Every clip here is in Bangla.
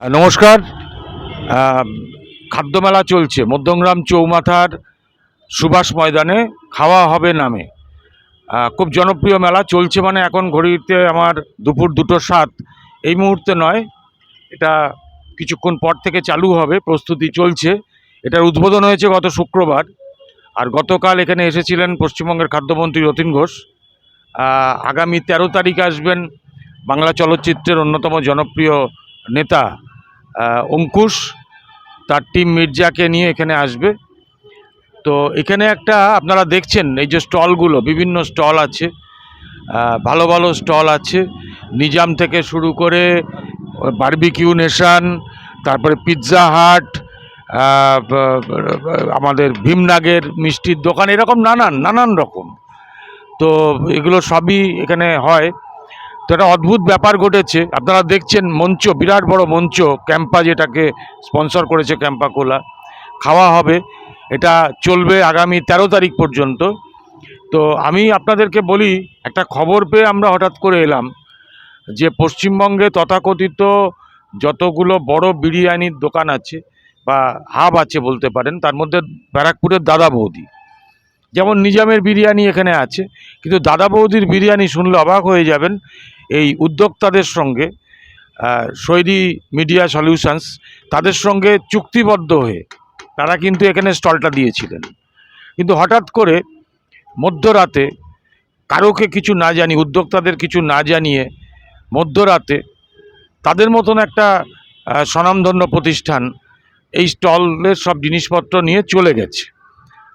নমস্কার। খাদ্যমেলা চলছে। মধ্যমগ্রাম চৌমাথার সুভাষ ময়দানে খাওয়া হবে নামে। খুব জনপ্রিয় মেলা। চলছে মানে এখন ঘড়িতে আমার দুপুর দুটো সাত। এই মুহূর্তে নয়। এটা কিছুক্ষণ পর থেকে চালু হবে। প্রস্তুতি চলছে। এটার উদ্বোধন হয়েছে গত শুক্রবার। আর গতকাল এখানে এসেছিলেন পশ্চিমবঙ্গের খাদ্যমন্ত্রী রতিন ঘোষ। আগামী তেরো তারিখ আসবেন বাংলা চলচ্চিত্রের অন্যতম জনপ্রিয় নেতা অঙ্কুশ তার টিম মির্জাকে নিয়ে এখানে আসবে। তো এখানে একটা আপনারা দেখছেন এই যে স্টলগুলো, বিভিন্ন স্টল আছে ভালো ভালো স্টল আছে। নিজাম থেকে শুরু করে বার্বিকিউ নেশান তারপরে পিৎজা হাট আমাদের ভীমনাগের মিষ্টির দোকান, এরকম নানান নানান রকম। তো এগুলো সবই এখানে হয়। তো একটা অদ্ভুত ব্যাপার ঘটেছে। আপনারা দেখছেন মঞ্চ, বিরাট বড় মঞ্চ, ক্যাম্পা যেটাকে স্পন্সর করেছে ক্যাম্পা কোলা। খাওয়া হবে, এটা চলবে আগামী তেরো তারিখ পর্যন্ত। তো আমি আপনাদেরকে বলি, একটা খবর পেয়ে আমরা হঠাৎ করে এলাম যে পশ্চিমবঙ্গে তথাকথিত যতগুলো বড় বিরিয়ানির দোকান আছে বা হাব আছে বলতে পারেন, তার মধ্যে ব্যারাকপুরের দাদা বৌদি। যেমন নিজামের বিরিয়ানি এখানে আছে, কিন্তু দাদা বৌদির বিরিয়ানি শুনলে অবাক হয়ে যাবেন এই উদ্যোক্তাদের সঙ্গে শৈলী মিডিয়া সলিউশনস তাদের সঙ্গে চুক্তিবদ্ধ হয়ে তারা কিন্তু এখানে স্টলটা দিয়েছিলেন। কিন্তু হঠাৎ করে মধ্যরাতে কারোকে কিছু না জানিয়ে উদ্যোক্তাদের কিছু না জানিয়ে মধ্যরাতে তাদের মতন একটা স্বনামধন্য প্রতিষ্ঠান এই স্টলের সব জিনিসপত্র নিয়ে চলে গেছে।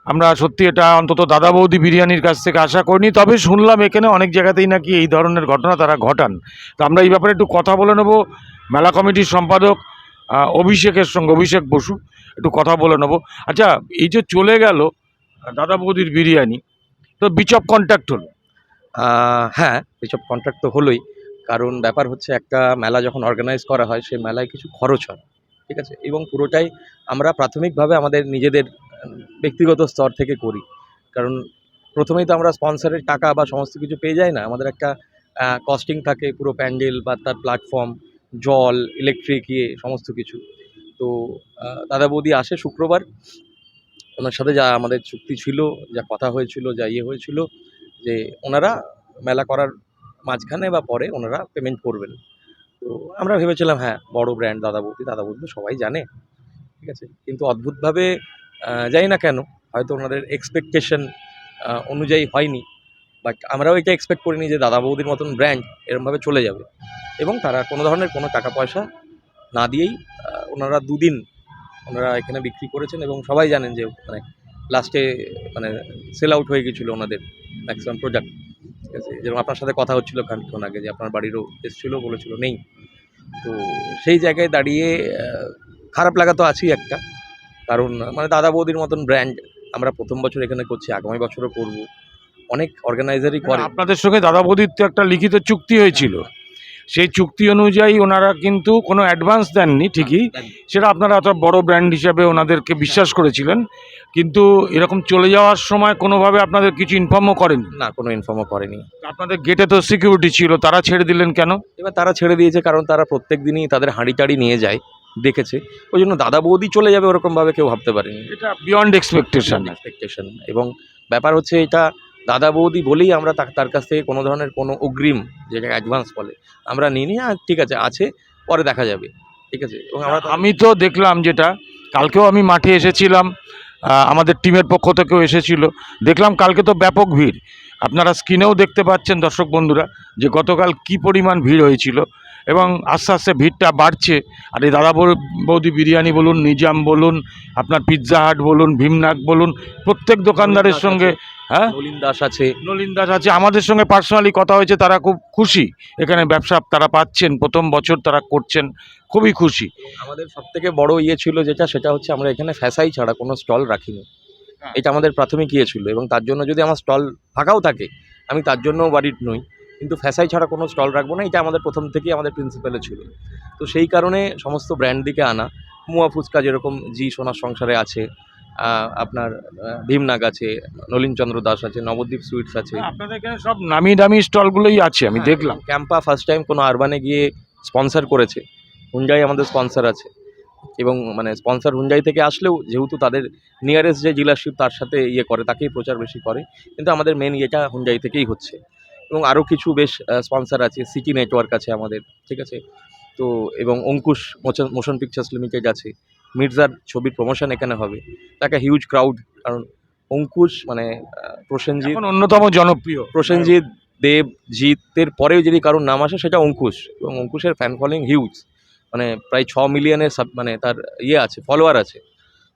আমরা সত্যি এটা অন্তত দাদা বৌদি বিরিয়ানির কাছ থেকে আশা করিনি, তবে শুনলাম এখানে অনেক জায়গাতেই নাকি এই ধরনের ঘটনা তারা ঘটান। তো আমরা এই ব্যাপারে একটু কথা বলে নেব। মেলা কমিটির সম্পাদক অভিষেকের সঙ্গে, অভিষেক বসু, একটু কথা বলে নেব। আচ্ছা এই যে চলে গেল দাদা বৌদির বিরিয়ানি, তো বিচ অফ কন্ট্যাক্ট হলো। হ্যাঁ এসব কন্ট্রাক্ট তো হলোই। কারণ ব্যাপার হচ্ছে একটা মেলা যখন অর্গানাইজ করা হয়, সেই মেলায় কিছু খরচ হয়, ঠিক আছে? এবং পুরোটাই আমরা প্রাথমিকভাবে আমাদের নিজেদের ব্যক্তিগত স্তর থেকে করি। কারণ প্রথমেই তো আমরা স্পন্সরের টাকা বা সমস্ত কিছু পেয়ে যাই না। আমাদের একটা কস্টিং থাকে পুরো প্যান্ডেল বা তার প্ল্যাটফর্ম জল ইলেকট্রিক ইয়ে সমস্ত কিছু। তো দাদা বৌদি আসে শুক্রবার। ওনার সাথে যা আমাদের চুক্তি ছিল, যা কথা হয়েছিল, যা ইয়ে হয়েছিল, যে ওনারা মেলা করার মাঝখানে বা পরে ওনারা পেমেন্ট করবেন। তো আমরা ভেবেছিলাম হ্যাঁ বড় ব্র্যান্ড দাদা বৌদি দাদা বৌদি সবাই জানে, ঠিক আছে? কিন্তু অদ্ভুতভাবে জানি না কেন, হয়তো ওনাদের এক্সপেকটেশন অনুযায়ী হয়নি বাট আমরাও এটা এক্সপেক্ট করিনি যে দাদা বৌদির মতন ব্র্যান্ড এরমভাবে চলে যাবে। এবং তারা কোনো ধরনের কোনো টাকা পয়সা না দিয়েই ওনারা দুদিন ওনারা এখানে বিক্রি করেছেন এবং সবাই জানেন যে মানে লাস্টে মানে সেল আউট হয়ে গেছিল ওনাদের ম্যাক্সিমাম প্রোডাক্ট ঠিক আছে? যেরকম আপনার সাথে কথা হচ্ছিল খানিক্ষণ আগে যে আপনার বাড়িরও এসেছিল, বলেছিল নেই। তো সেই জায়গায় দাঁড়িয়ে খারাপ লাগা তো আছেই একটা কারণ মানে দাদা বৌদির মতন ব্র্যান্ড আমরা প্রথম বছর এখানে করছি আগামী বছরও করব। অনেক অর্গানাইজারই করে। আপনাদের সঙ্গে দাদা বৌদির তো একটা লিখিত চুক্তি হয়েছিল। সেই চুক্তি অনুযায়ী ওনারা কিন্তু কোনো অ্যাডভান্স দেননি ঠিকই। সেটা আপনারা এত বড় ব্র্যান্ড হিসাবে ওনাদেরকে বিশ্বাস করেছিলেন। কিন্তু এরকম চলে যাওয়ার সময় কোনোভাবে আপনাদের কিছু ইনফর্মও করেনি না কোনো ইনফর্মও করেনি। আপনাদের গেটে তো সিকিউরিটি ছিল তারা ছেড়ে দিলেন কেন? এবার তারা ছেড়ে দিয়েছে কারণ তারা প্রত্যেক দিনই তাদের হাঁড়ি টাড়ি নিয়ে যায়। দেখেছে। ওই জন্য দাদা বৌদি চলে যাবে ওরকমভাবে কেউ ভাবতে পারেনি। এটা বিয়ন্ড এক্সপেকটেশন এক্সপেকটেশন এবং ব্যাপার হচ্ছে এটা দাদা বৌদি বলেই আমরা তার কাছ থেকে কোনো ধরনের কোনো অগ্রিম যেটা অ্যাডভান্স বলে আমরা নিই নি আর ঠিক আছে আছে পরে দেখা যাবে। ঠিক আছে? এবং আমরা আমি তো দেখলাম যেটা কালকেও আমি মাঠে এসেছিলাম আমাদের টিমের পক্ষ থেকেও এসেছিল। দেখলাম কালকে তো ব্যাপক ভিড়। আপনারা স্ক্রিনেও দেখতে পাচ্ছেন দর্শক বন্ধুরা যে গতকাল কি পরিমাণ ভিড় হয়েছিল। এবং আস্তে আস্তে ভিড়টা বাড়ছে। আর এই দাদা বৌদি বিরিয়ানি বলুন নিজাম বলুন আপনার পিৎজা হাট বলুন ভীমনাগ বলুন প্রত্যেক দোকানদারের সঙ্গে হ্যাঁ? নলিন দাস আছে। নলিন দাস আছে। আমাদের সঙ্গে পার্সোনালি কথা হয়েছে তারা খুব খুশি। এখানে ব্যবসা তারা পাচ্ছেন প্রথম বছর তারা করছেন খুবই খুশি। আমাদের সব থেকে বড় ইয়ে ছিল যেটা সেটা হচ্ছে আমরা এখানে ফ্যাসাই ছাড়া কোনো স্টল রাখিনি। হ্যাঁ। এটা আমাদের প্রাথমিক ইয়ে ছিল এবং তার জন্য যদি আমার স্টল ফাঁকাও থাকে আমি তার জন্যও বাড়ির নই। কিন্তু ফ্যাসাই ছাড়া কোনো স্টল রাখব না এটা আমাদের প্রথম থেকেই আমাদের প্রিন্সিপালে ছিল। তো সেই কারণে সমস্ত ব্র্যান্ড দিকে আনা মুয়া ফুচকা যেরকম জি সোনার সংসারে আছে আপনার ভীমনাগ আছে নলিনচন্দ্র দাস আছে নবদ্বীপ সুইটস আছে। আপনাদের এখানে সব নামি দামি স্টলগুলোই আছে আমি হ্যাঁ, দেখলাম। ক্যাম্পা ফার্স্ট টাইম কোনো আরবানে গিয়ে স্পন্সর করেছে হুন্ডাই আমাদের স্পন্সর আছে। এবং মানে স্পন্সর হুন্ডাই থেকে আসলেও যেহেতু তাদের নিয়ারেস্ট যে ডিলারশিপ তার সাথে ইয়ে করে তাকেই প্রচার বেশি করে কিন্তু আমাদের মেন ইয়েটা হুন্ডাই থেকেই হচ্ছে। এবং আরও কিছু বেশ স্পন্সর আছে সিটি নেটওয়ার্ক আছে আমাদের ঠিক আছে? তো এবং Ankush motion motion pictures limited আছে। মির্জার ছবির প্রমোশন এখানে হবে। একটা হিউজ ক্রাউড কারণ অঙ্কুশ মানে প্রসেনজিৎ অন্যতম জনপ্রিয়। প্রসেনজিৎ দেব জিতের পরেও যদি কারোর নাম আসে সেটা অঙ্কুশ। এবং অঙ্কুশের ফ্যান ফলোয়িং হিউজ মানে প্রায় ছ মিলিয়নের সাব মানে তার ইয়ে আছে ফলোয়ার আছে।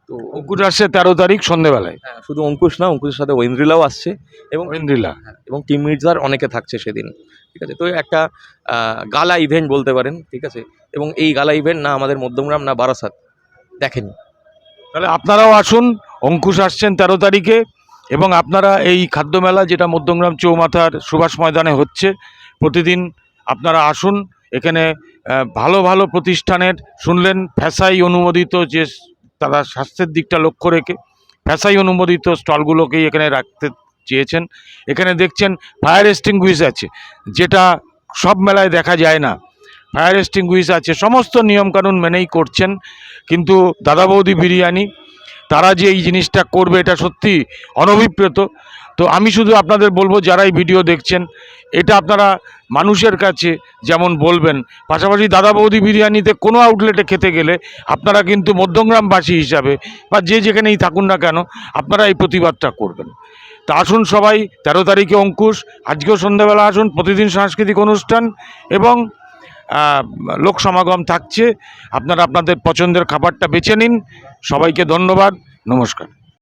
তো অঙ্কুশ আসছে তেরো তারিখ সন্ধেবেলায়। হ্যাঁ, শুধু অঙ্কুশ না অঙ্কুশের সাথে ঐন্দ্রিলাও আসছে এবং ঐন্দ্রিলা। হ্যাঁ, এবং টিম মির্জার অনেকে থাকছে সেদিন ঠিক আছে? তো একটা গালা ইভেন্ট বলতে পারেন ঠিক আছে? এবং এই গালা ইভেন্ট না আমাদের মধ্যমগ্রাম না বারাসাত দেখেনি। তাহলে আপনারাও আসুন অঙ্কুশ আসছেন তেরো তারিখে এবং আপনারা এই খাদ্যমেলা যেটা মধ্যমগ্রাম চৌমাথার সুভাষ ময়দানে হচ্ছে প্রতিদিন আপনারা আসুন এখানে ভালো ভালো প্রতিষ্ঠানের শুনলেন ফ্যাসাই অনুমোদিত যে তারা স্বাস্থ্যের দিকটা লক্ষ্য রেখে ফ্যাসাই অনুমোদিত স্টলগুলোকেই এখানে রাখতে চেয়েছেন। এখানে দেখছেন ফায়ার এক্সটিংগুইশ আছে, যেটা সব মেলায় দেখা যায় না। ফায়ার এক্সটিংগুইশ আছে, সমস্ত নিয়মকানুন মেনেই করছেন, কিন্তু দাদা বৌদি বিরিয়ানি তারা যে এই জিনিসটা করবে এটা সত্যি অনভিপ্রেত। তো আমি শুধু আপনাদের বলব, যারা এই ভিডিও দেখছেন, এটা আপনারা মানুষের কাছে যেমন বলবেন, পাশাপাশি দাদা বৌদি বিরিয়ানিতে কোনো আউটলেটে খেতে গেলে আপনারা কিন্তু মধ্যমগ্রামবাসী হিসাবে বা যে যেখানেই থাকুন না কেন, আপনারা এই প্রতিবাদটা করবেন। তা আসুন সবাই, তেরো তারিখে অঙ্কুশ, আজকেও সন্ধ্যাবেলা আসুন, প্রতিদিন সাংস্কৃতিক অনুষ্ঠান এবং লোক সমাগম থাকছে। আপনারা আপনাদের পছন্দের খাবারটা বেছে নিন। সবাইকে ধন্যবাদ। নমস্কার।